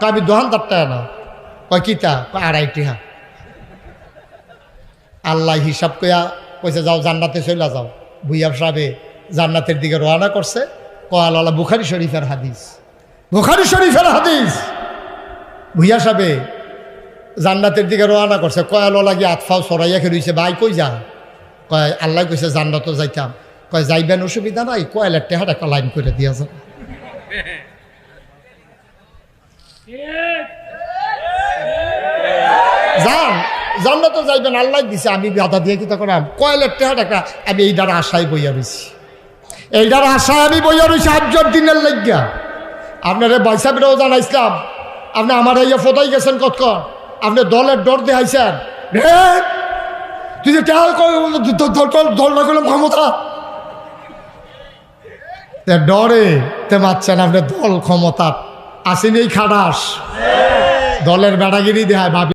কয় আমি দোকানদারটা না। কয় কিতা কয়, আড়াই টিহা। আল্লাহ হিসাব কইয়া কইছে, যাও, জান্নাতে চলে যাও। ভুইয়া সাহেবে জান্নাতের দিকে রওনা করছে। কয়ালা বুখারি শরীফের হাদিস। বুখারি শরীফের হাদিস। ভুইয়া সাহেবে জান্নাতের দিকে রওনা করছে। কয়ালা গিয়ে আতফাও সরাইয়া খেয়ে ভাই কই যা? কয়, আল্লাহ কইছে জান্নাতও যাইতাম। কয়, যাইবেন, অসুবিধা নাই। কয়লার টেহার একটা লাইন করে দিয়া যাবে যান জান্নাতও যাইবেন, আল্লাহ দিছে, আমি বাধা দিয়ে কি তখন কয়লার টেহার একটা, আমি এইটার আশায় বইয়া রয়েছি এইটার আশায় আমি বইয়া রয়েছি আজর দিনের লাগিয়া। আপনারে বাইসাবিরাও জানাইছিলাম আপনি আমার ইয়ে ফোটাই গেছেন কতক্ষণ? আপনি দলের ডর দেখাইছেন। রে, তুই যে দল না করলাম ক্ষমতা? তে ডরে, তে মারছেন, আপনি দল ক্ষমতা আসেনি খাটাস। দলের বেড়াগিরি দেয়